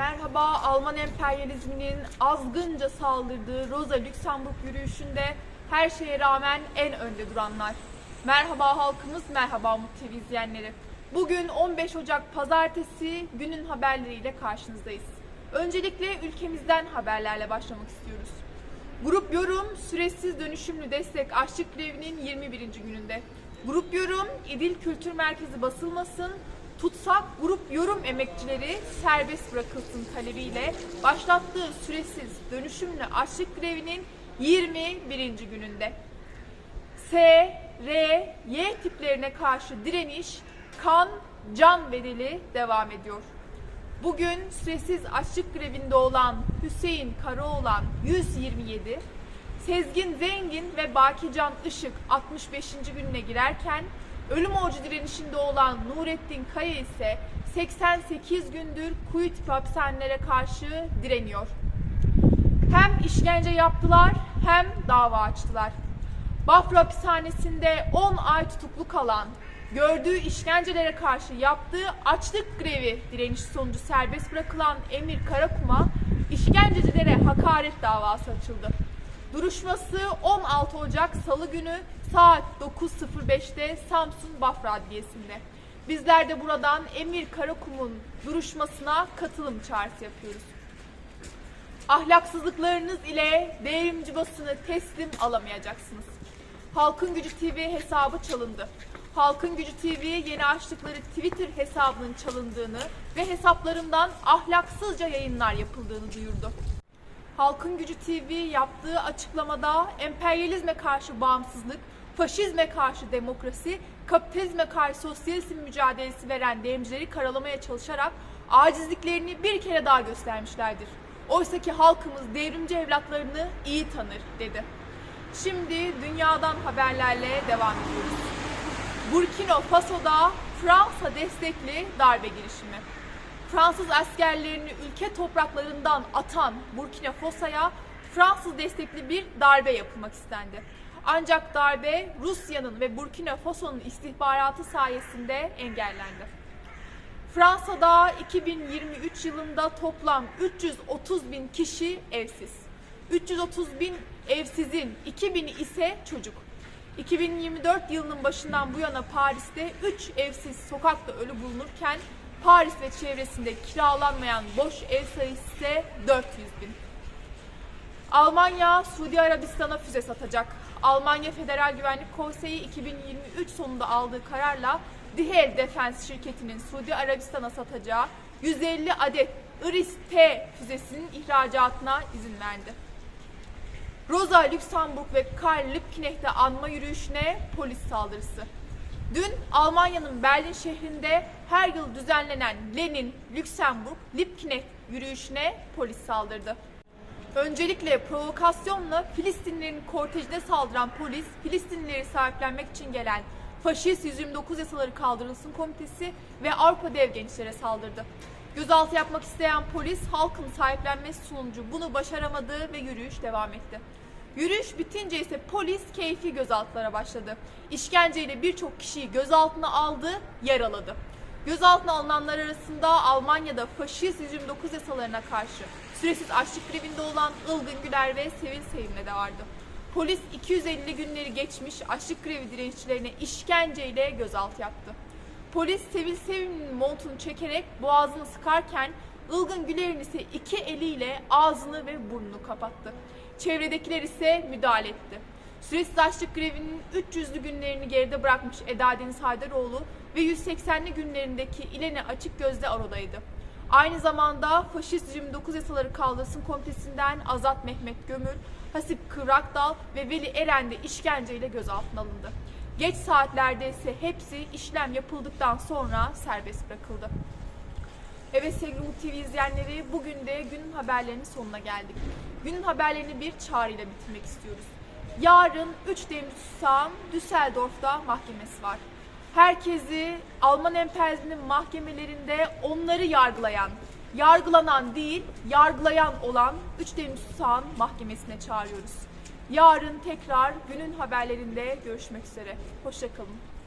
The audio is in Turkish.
Merhaba, Alman emperyalizminin azgınca saldırdığı Rosa Luxemburg yürüyüşünde her şeye rağmen en önde duranlar. Merhaba halkımız, merhaba Umut izleyenleri. Bugün 15 Ocak Pazartesi günün haberleriyle karşınızdayız. Öncelikle ülkemizden haberlerle başlamak istiyoruz. Grup Yorum süresiz dönüşümlü destek açlık grevinin 21. gününde. Grup Yorum İdil Kültür Merkezi basılmasın, tutsak grup yorum emekçileri serbest bırakılsın talebiyle başlattığı süresiz dönüşümlü açlık grevinin 21. gününde. S, R, Y tiplerine karşı direniş kan, can bedeli devam ediyor. Bugün süresiz açlık grevinde olan Hüseyin Karaoğlan 127, Sezgin Zengin ve Bakican Işık 65. gününe girerken ölüm orucu direnişinde olan Nurettin Kaya ise 88 gündür kuyu tipi hapishanelere karşı direniyor. Hem işkence yaptılar hem dava açtılar. Bafra hapishanesinde 10 ay tutuklu kalan, gördüğü işkencelere karşı yaptığı açlık grevi direnişi sonucu serbest bırakılan Emir Karakum'a işkencecilere hakaret davası açıldı. Duruşması 16 Ocak Salı günü saat 9.05'te Samsun Bafra Adliyesi'nde. Bizler de buradan Emir Karakum'un duruşmasına katılım çağrısı yapıyoruz. Ahlaksızlıklarınız ile devrimci basını teslim alamayacaksınız. Halkın Gücü TV hesabı çalındı. Halkın Gücü TV yeni açtıkları Twitter hesabının çalındığını ve hesaplarından ahlaksızca yayınlar yapıldığını duyurdu. Halkın Gücü TV yaptığı açıklamada emperyalizme karşı bağımsızlık, faşizme karşı demokrasi, kapitalizme karşı sosyalizm mücadelesi veren devrimcileri karalamaya çalışarak acizliklerini bir kere daha göstermişlerdir. Oysa ki halkımız devrimci evlatlarını iyi tanır dedi. Şimdi dünyadan haberlerle devam ediyoruz. Burkina Faso'da Fransa destekli darbe girişimi. Fransız askerlerini ülke topraklarından atan Burkina Faso'ya Fransız destekli bir darbe yapılmak istendi. Ancak darbe Rusya'nın ve Burkina Faso'nun istihbaratı sayesinde engellendi. Fransa'da 2023 yılında toplam 330 bin kişi evsiz. 330 bin evsizin 2000'i ise çocuk. 2024 yılının başından bu yana Paris'te 3 evsiz sokakta ölü bulunurken Paris ve çevresinde kiralanmayan boş ev sayısı ise 400 bin. Almanya Suudi Arabistan'a füze satacak. Almanya Federal Güvenlik Konseyi 2023 sonunda aldığı kararla Dihel Defense şirketinin Suudi Arabistan'a satacağı 150 adet Iris-T füzesinin ihracatına izin verdi. Rosa Luxemburg ve Karl Liebknecht'e anma yürüyüşüne polis saldırısı. Dün Almanya'nın Berlin şehrinde her yıl düzenlenen Lenin, Luxemburg, Liebknecht yürüyüşüne polis saldırdı. Öncelikle provokasyonla Filistinlilerin kortejine saldıran polis, Filistinlileri sahiplenmek için gelen Faşist 129 yasaları kaldırılsın komitesi ve Avrupa dev gençlere saldırdı. Gözaltı yapmak isteyen polis halkın sahiplenmesi sonucu bunu başaramadı ve yürüyüş devam etti. Yürüyüş bitince ise polis keyfi gözaltılara başladı. İşkenceyle birçok kişiyi gözaltına aldı, yaraladı. Gözaltına alınanlar arasında Almanya'da faşist 129 yasalarına karşı süresiz açlık grevinde olan Ilgın Güler ve Sevil Sevim'le de vardı. Polis 250 günleri geçmiş açlık grevi direnişçilerine işkenceyle gözaltı yaptı. Polis Sevil Sevim'in montunu çekerek boğazını sıkarken Ilgın Güler'in ise iki eliyle ağzını ve burnunu kapattı. Çevredekiler ise müdahale etti. Süresiz açlık grevinin 300'lü günlerini geride bırakmış Eda Deniz Haydaroğlu ve 180'li günlerindeki İleni Açık Gözde Aroda'ydı. Aynı zamanda faşist 29 yasaları kaldırsın komitesinden Azat Mehmet Gömür, Hasip Kıvrakdal ve Veli Eren de işkenceyle gözaltına alındı. Geç saatlerde ise hepsi işlem yapıldıktan sonra serbest bırakıldı. Evet sevgili Umut TV izleyenleri bugün de günün haberlerinin sonuna geldik. Günün haberlerini bir çağrıyla bitirmek istiyoruz. Yarın 3 Demir Susağ'ın Düsseldorf'ta mahkemesi var. Herkesi Alman emperyalizminin mahkemelerinde onları yargılayan, yargılanan değil, yargılayan olan 3 Demir Susağ'ın mahkemesine çağırıyoruz. Yarın tekrar günün haberlerinde görüşmek üzere. Hoşçakalın.